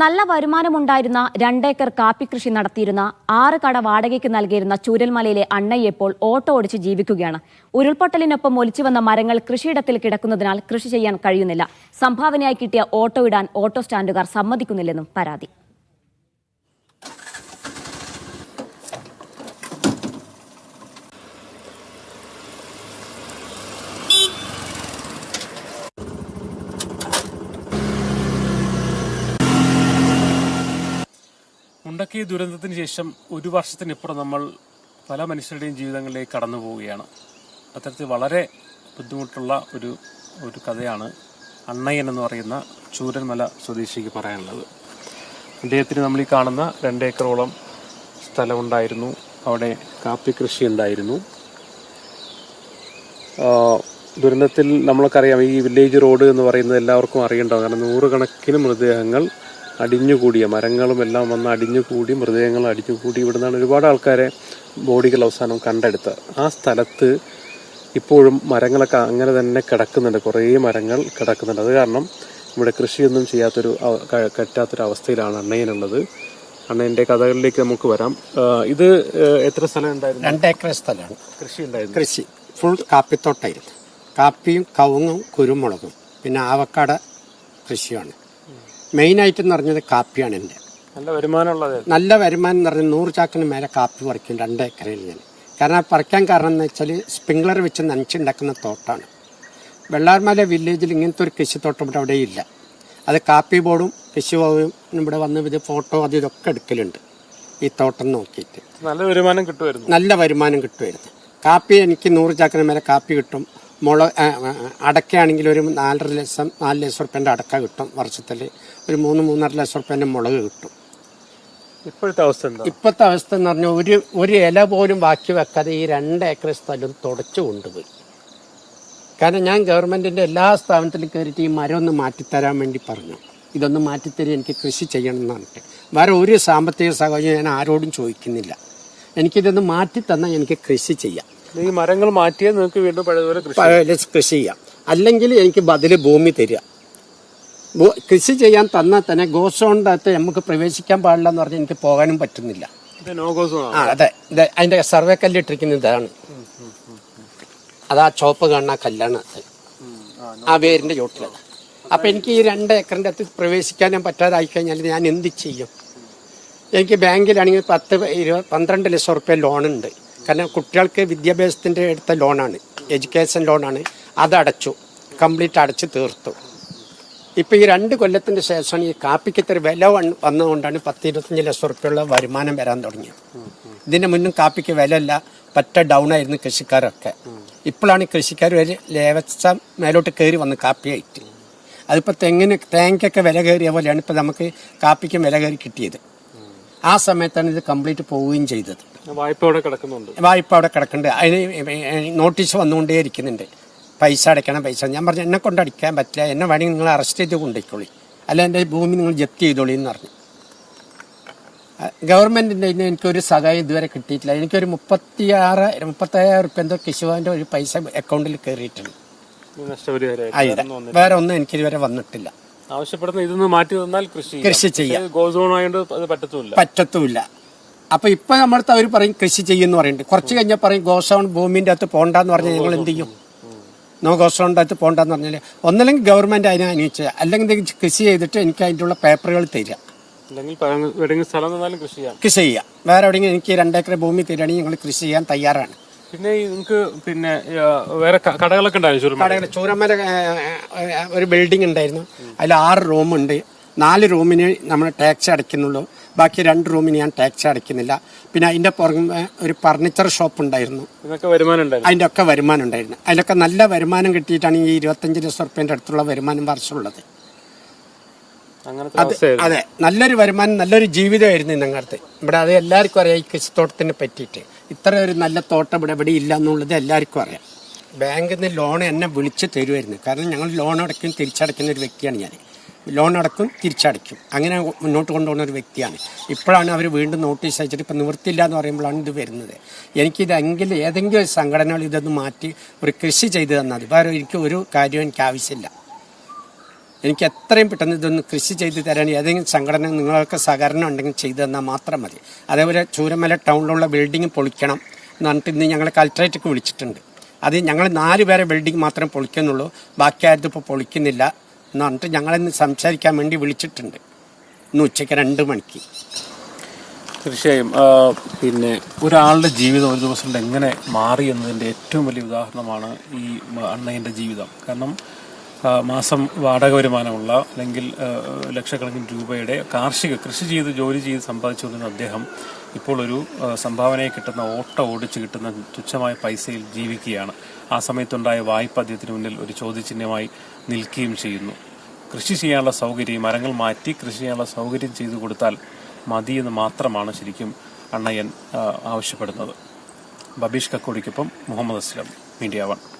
നല്ല വരുമാനമുണ്ടായിരുന്ന രണ്ടേക്കർ കാപ്പി കൃഷി നടത്തിയിരുന്ന ആറ് കട വാടകയ്ക്ക് നൽകിയിരുന്ന ചൂരൽമലയിലെ അണ്ണയ്യപ്പോൾ ഓട്ടോ ഓടിച്ച് ജീവിക്കുകയാണ്. ഉരുൾപൊട്ടലിനൊപ്പം ഒലിച്ചു വന്ന മരങ്ങൾ കൃഷിയിടത്തിൽ കിടക്കുന്നതിനാൽ കൃഷി ചെയ്യാൻ കഴിയുന്നില്ല. സംഭാവനയായി കിട്ടിയ ഓട്ടോ ഇടാൻ ഓട്ടോ സ്റ്റാൻഡുകാർ സമ്മതിക്കുന്നില്ലെന്നും പരാതി. മുണ്ടക്കി ദുരന്തത്തിന് ശേഷം ഒരു വർഷത്തിനിപ്പുറം നമ്മൾ പല മനുഷ്യരുടെയും ജീവിതങ്ങളിലേക്ക് കടന്നു പോവുകയാണ്. അത്തരത്തിൽ വളരെ ബുദ്ധിമുട്ടുള്ള ഒരു ഒരു കഥയാണ് അണ്ണയ്യൻ എന്ന് പറയുന്ന ചൂരന്മല സ്വദേശിക്ക് പറയാനുള്ളത്. അദ്ദേഹത്തിന് നമ്മൾ ഈ കാണുന്ന രണ്ടേക്കറോളം സ്ഥലമുണ്ടായിരുന്നു. അവിടെ കാപ്പി കൃഷി ഉണ്ടായിരുന്നു. ദുരന്തത്തിൽ നമ്മൾക്കറിയാം ഈ വില്ലേജ് റോഡ് എന്ന് പറയുന്നത് എല്ലാവർക്കും അറിയണ്ടാവും. കാരണം നൂറുകണക്കിന് മൃതദേഹങ്ങൾ അടിഞ്ഞുകൂടിയ മരങ്ങളും എല്ലാം വന്ന് അടിഞ്ഞുകൂടി മൃതദേഹങ്ങൾ അടിഞ്ഞുകൂടി ഇവിടുന്നാണ് ഒരുപാട് ആൾക്കാരെ ബോഡികൾ അവസാനം കണ്ടെടുത്തത്. ആ സ്ഥലത്ത് ഇപ്പോഴും മരങ്ങളൊക്കെ അങ്ങനെ തന്നെ കിടക്കുന്നുണ്ട്. കുറേ മരങ്ങൾ കിടക്കുന്നുണ്ട്. അത് കാരണം ഇവിടെ കൃഷിയൊന്നും ചെയ്യാത്തൊരു കറ്റാത്തൊരു അവസ്ഥയിലാണ് അണ്ണയനുള്ളത്. അണ്ണയന്റെ കഥകളിലേക്ക് നമുക്ക് വരാം. ഇത് എത്ര സ്ഥലം ഉണ്ടായിരുന്നു? രണ്ട് ഏക്കർ സ്ഥലമാണ്. കൃഷി ഉണ്ടായിരുന്നു. കൃഷി. ഫുൾ കാപ്പിത്തോട്ടായിരുന്നു. കാപ്പിയും കവുങ്ങും കുരുമുളകും. പിന്നെ ആവക്കാട കൃഷിയാണ്. മെയിനായിട്ട് എന്ന് പറഞ്ഞത് കാപ്പിയാണ് എന്റെ. നല്ല വരുമാനമുള്ളത്. നല്ല വരുമാനം എന്ന് പറഞ്ഞാൽ നൂറ് ചാക്കിന് മേലെ കാപ്പി പറിക്കും രണ്ട് ഏക്കറിൽ ഞാൻ. കാരണം പറിക്കാൻ കാരണം എന്ന് വെച്ചാൽ സ്പ്രിംഗ്ലർ വെച്ച് നനച്ചുണ്ടാക്കുന്ന തോട്ടാണ്. വെള്ളാർമല വില്ലേജിൽ ഇങ്ങനത്തെ ഒരു കൃഷിത്തോട്ടം ഇവിടെ അവിടെ ഇല്ല അത് കാപ്പി ബോർഡും കൃഷി ഭവനും ഇവിടെ വന്ന് ഇത് ഫോട്ടോ അത് ഇതൊക്കെ എടുക്കലുണ്ട് ഈ തോട്ടം നോക്കിയിട്ട്. നല്ല വരുമാനം കിട്ടുമായിരുന്നു. നല്ല വരുമാനം കിട്ടുമായിരുന്നു. കാപ്പി എനിക്ക് നൂറ് ചാക്കിന് മേലെ കാപ്പി കിട്ടും. മുള അടക്കയാണെങ്കിൽ ഒരു നാലര ലക്ഷം നാല് ലക്ഷം റുപ്യന്റെ അടക്ക കിട്ടും വർഷത്തിൽ. ഒരു മൂന്ന് മൂന്നര ലക്ഷം റുപ്യന്റെ മുളക് കിട്ടും. ഇപ്പോഴത്തെ അവസ്ഥ ഇപ്പോഴത്തെ അവസ്ഥ എന്ന് പറഞ്ഞാൽ ഒരു ഒരു ഇല പോലും ബാക്കി വെക്കാതെ ഈ രണ്ട് ഏക്കർ സ്ഥലം തുടച്ചു കൊണ്ടുപോയി. കാരണം ഞാൻ ഗവൺമെന്റിന്റെ എല്ലാ സ്ഥാപനത്തിലും കയറിയിട്ട് ഈ മരം ഒന്ന് മാറ്റിത്തരാൻ വേണ്ടി പറഞ്ഞു. ഇതൊന്ന് മാറ്റിത്തരി എനിക്ക് കൃഷി ചെയ്യണം എന്ന് പറഞ്ഞിട്ട്. വേറെ ഒരു സാമ്പത്തിക സഹായം ഞാൻ ആരോടും ചോദിക്കുന്നില്ല. എനിക്കിതൊന്ന് മാറ്റി തന്നാൽ എനിക്ക് കൃഷി ചെയ്യാം. ഈ മരങ്ങൾ മാറ്റിയാൽ നിങ്ങൾക്ക് വീണ്ടും പഴയതുപോലെ കൃഷി പ- കൃഷി ചെയ്യാം. അല്ലെങ്കിൽ എനിക്ക് ബദൽ ഭൂമി തരിക. കൃഷി ചെയ്യാൻ തന്നാൽ തന്നെ ഗോസോണിന്റെ അകത്ത് നമുക്ക് പ്രവേശിക്കാൻ പാടില്ല എന്ന് പറഞ്ഞാൽ എനിക്ക് പോകാനും പറ്റുന്നില്ല. ആ അതെ. ഇത് അതിന്റെ സർവേ കല്ല് ഇട്ടിരിക്കുന്ന ഇതാണ്. അതാ ചോപ്പ് കാണുന്ന കല്ലാണ് അത്. ആ വേരിന്റെ ചോട്ടിലത് അപ്പൊ എനിക്ക് ഈ രണ്ട് ഏക്കറിന്റെ അകത്ത് പ്രവേശിക്കാനും പറ്റാതായി കഴിഞ്ഞാൽ ഞാൻ എന്ത് ചെയ്യും? എനിക്ക് ബാങ്കിലാണെങ്കിൽ പത്ത് ഇരുപത് പന്ത്രണ്ട് ലക്ഷം റുപ്യ ലോണുണ്ട് കാരണം കുട്ടികൾക്ക് വിദ്യാഭ്യാസത്തിന്റെ എടുത്ത ലോണാണ് എഡ്യൂക്കേഷൻ ലോണാണ്. അതടച്ചു കംപ്ലീറ്റ് അടച്ച് തീർത്തു. ഇപ്പോൾ ഈ രണ്ട് കൊല്ലത്തിന് ശേഷമാണ് ഈ കാപ്പിക്ക് വില വന്ന് വന്നതുകൊണ്ടാണ് പത്ത് ഇരുപത്തഞ്ച് ലക്ഷം റുപ്യുള്ള വരുമാനം വരാൻ തുടങ്ങിയത്. ഇതിന്റെ മുന്നും കാപ്പിക്ക് വിലയില്ല പറ്റ ഡൗൺ ആയിരുന്നു കൃഷിക്കാരൊക്കെ. ഇപ്പോഴാണ് കൃഷിക്കാർ ഒരു ലേവച്ച മേലോട്ട് കയറി വന്ന് കാപ്പിയായിട്ട്. അതിപ്പോൾ തെങ്ങിന് തേങ്ങയ്ക്കൊക്കെ വില കയറിയ പോലെയാണ് ഇപ്പോൾ നമുക്ക് കാപ്പിക്കും വില കയറി കിട്ടിയത്. ആ സമയത്താണ് ഇത് കംപ്ലീറ്റ് പോവുകയും ചെയ്തത്. വായ്പ അവിടെ കിടക്കുന്നുണ്ട്. വായ്പ അവിടെ കിടക്കുന്നുണ്ട്. അതിന് നോട്ടീസ് വന്നുകൊണ്ടേ ഇരിക്കുന്നുണ്ട്. പൈസ അടയ്ക്കണം പൈസ. ഞാൻ പറഞ്ഞു എന്നെ കൊണ്ട് അടിക്കാൻ പറ്റില്ല. എന്നെ വേണമെങ്കിൽ നിങ്ങൾ അറസ്റ്റ് ചെയ്ത് കൊണ്ടുപോയിക്കോളി. അല്ല എന്റെ ഭൂമി നിങ്ങൾ ജപ്തി ചെയ്തോളി എന്ന് പറഞ്ഞു. ഗവൺമെന്റിന്റെ ഇന്ന് എനിക്കൊരു സഹായം ഇതുവരെ കിട്ടിയിട്ടില്ല. എനിക്കൊരു മുപ്പത്തിയാറ് മുപ്പത്തയ്യായിരം റുപ്യ എന്തോ കിശുവാന്റെ ഒരു പൈസ അക്കൗണ്ടിൽ കയറിയിട്ടുണ്ട് വേറെ ഒന്നും എനിക്ക് ഇതുവരെ വന്നിട്ടില്ല. ആവശ്യപ്പെടുന്ന ഇതൊന്ന് മാറ്റി തന്നാൽ കൃഷി കൃഷി ചെയ്യാം. ഗോസോൺ ആയതുകൊണ്ട് അത് പറ്റത്തുമില്ല. പറ്റത്തുമില്ല. അപ്പൊ ഇപ്പൊ നമ്മളടുത്ത് അവർ പറയും കൃഷി ചെയ്യുമെന്ന് പറയുന്നുണ്ട്. കുറച്ച് കഴിഞ്ഞാൽ പറയും ഗോസോൺ ഭൂമിന്റെ അകത്ത് പോണ്ടെന്ന് പറഞ്ഞാൽ ഞങ്ങൾ എന്ത് ചെയ്യും? നോ ഗോസോണിന്റെ അകത്ത് പോണ്ടെന്ന് പറഞ്ഞാൽ ഒന്നല്ലെങ്കിൽ ഗവൺമെന്റ് അതിനെ അനുവദിച്ച അല്ലെങ്കിൽ കൃഷി ചെയ്തിട്ട് എനിക്ക് അതിന്റെ ഉള്ള പേപ്പറുകൾ തരിക. കൃഷി ചെയ്യാം. വേറെ എവിടെയെങ്കിലും എനിക്ക് രണ്ടേക്കർ ഭൂമി തരികയാണെങ്കിൽ ഞങ്ങൾ കൃഷി ചെയ്യാൻ തയ്യാറാണ്. പിന്നെ നിങ്ങൾക്ക് പിന്നെ വേറെ കടകളൊക്കെ ഉണ്ടായിരുന്നു ചൂരമല ഒരു ബിൽഡിംഗ് ഉണ്ടായിരുന്നു. അതിൽ ആറ് റൂമുണ്ട് നാല് റൂമിന് നമ്മൾ ടാക്സ് അടയ്ക്കുന്നുള്ളൂ. ബാക്കി രണ്ട് റൂമിന് ഞാൻ ടാക്സ് അടയ്ക്കുന്നില്ല. പിന്നെ അതിന്റെ പുറമെ ഒരു ഫർണിച്ചർ ഷോപ്പ് ഉണ്ടായിരുന്നു. അതിന്റെ ഒക്കെ വരുമാനം ഉണ്ടായിരുന്നു. അതിലൊക്കെ നല്ല വരുമാനം കിട്ടിയിട്ടാണ് ഈ ഇരുപത്തഞ്ച് ലക്ഷം റുപ്യന്റെ അടുത്തുള്ള വരുമാനം വർഷമുള്ളത്. അത് അതെ നല്ലൊരു വരുമാനം നല്ലൊരു ജീവിതമായിരുന്നു ഇന്നങ്ങടുത്ത് ഇവിടെ അത് എല്ലാവർക്കും അറിയാം ഈ കൃഷിത്തോട്ടത്തിനെ പറ്റിയിട്ട്. ഇത്ര ഒരു നല്ല തോട്ടം ഇവിടെ ഇവിടെ ഇല്ല എന്നുള്ളത് എല്ലാവർക്കും അറിയാം. ബാങ്കിൽ നിന്ന് ലോൺ എന്നെ വിളിച്ച് തരുമായിരുന്നു. കാരണം ഞങ്ങൾ ലോൺ അടയ്ക്കും തിരിച്ചടയ്ക്കുന്ന ഒരു വ്യക്തിയാണ് ഞാൻ. ലോൺ അടക്കും തിരിച്ചടയ്ക്കും. അങ്ങനെ മുന്നോട്ട് കൊണ്ടുപോകുന്ന ഒരു വ്യക്തിയാണ്. ഇപ്പോഴാണ് അവർ വീണ്ടും നോട്ടീസ് അയച്ചിട്ട് ഇപ്പം നിവൃത്തിയില്ല എന്ന് പറയുമ്പോഴാണ് ഇത് വരുന്നത്. എനിക്കിതെങ്കിൽ ഏതെങ്കിലും സംഘടനകൾ ഇതൊന്ന് മാറ്റി ഒരു കൃഷി ചെയ്ത് തന്നാൽ വേറെ എനിക്ക് ഒരു കാര്യവും എനിക്ക് ആവശ്യമില്ല. എനിക്ക് എത്രയും പെട്ടെന്ന് ഇതൊന്ന് കൃഷി ചെയ്ത് തരാൻ ഏതെങ്കിലും സംഘടന നിങ്ങൾക്ക് സഹകരണം ഉണ്ടെങ്കിൽ ചെയ്തു തന്നാൽ മാത്രം മതി. അതേപോലെ ചൂരമല ടൗണിലുള്ള ബിൽഡിംഗ് പൊളിക്കണം എന്ന് പറഞ്ഞിട്ട് ഇന്ന് ഞങ്ങൾ കലക്ട്രേറ്റൊക്കെ വിളിച്ചിട്ടുണ്ട്. അത് ഞങ്ങൾ നാല് പേരെ ബിൽഡിംഗ് മാത്രം പൊളിക്കുന്നുള്ളൂ. ബാക്കി ആരും ഇപ്പോൾ പൊളിക്കുന്നില്ല. എന്ന് പറഞ്ഞിട്ട് ഞങ്ങളെ സംസാരിക്കാൻ വേണ്ടി വിളിച്ചിട്ടുണ്ട്. ഇന്ന് ഉച്ചയ്ക്ക് രണ്ട് മണിക്ക്. തീർച്ചയായും പിന്നെ ഒരാളുടെ ജീവിതം ഒരു ദിവസം എങ്ങനെ മാറി എന്നതിന്റെ ഏറ്റവും വലിയ ഉദാഹരണമാണ് ഈ അണ്ണയന്റെ ജീവിതം. കാരണം മാസം വാടക വരുമാനമുള്ള അല്ലെങ്കിൽ ലക്ഷക്കണക്കിന് രൂപയുടെ കാർഷിക കൃഷി ചെയ്ത് ജോലി ചെയ്ത് സമ്പാദിച്ചുകൊണ്ടിരുന്ന അദ്ദേഹം ഇപ്പോൾ ഒരു സംഭാവനയെ കിട്ടുന്ന ഓട്ട ഓടിച്ച് കിട്ടുന്ന തുച്ഛമായ പൈസയിൽ ജീവിക്കുകയാണ്. ആ സമയത്തുണ്ടായ വായ്പ അദ്ദേഹത്തിന് മുന്നിൽ ഒരു ചോദ്യചിഹ്നമായി നിൽക്കുകയും ചെയ്യുന്നു. കൃഷി ചെയ്യാനുള്ള സൗകര്യം മരങ്ങൾ മാറ്റി കൃഷി ചെയ്യാനുള്ള സൗകര്യം ചെയ്തു കൊടുത്താൽ മതിയെന്ന് മാത്രമാണ് ശരിക്കും അണ്ണയ്യൻ ആവശ്യപ്പെടുന്നത്. ബബീഷ് കക്കോടിക്കൊപ്പം മുഹമ്മദ് അസ്ലം മീഡിയ വൺ.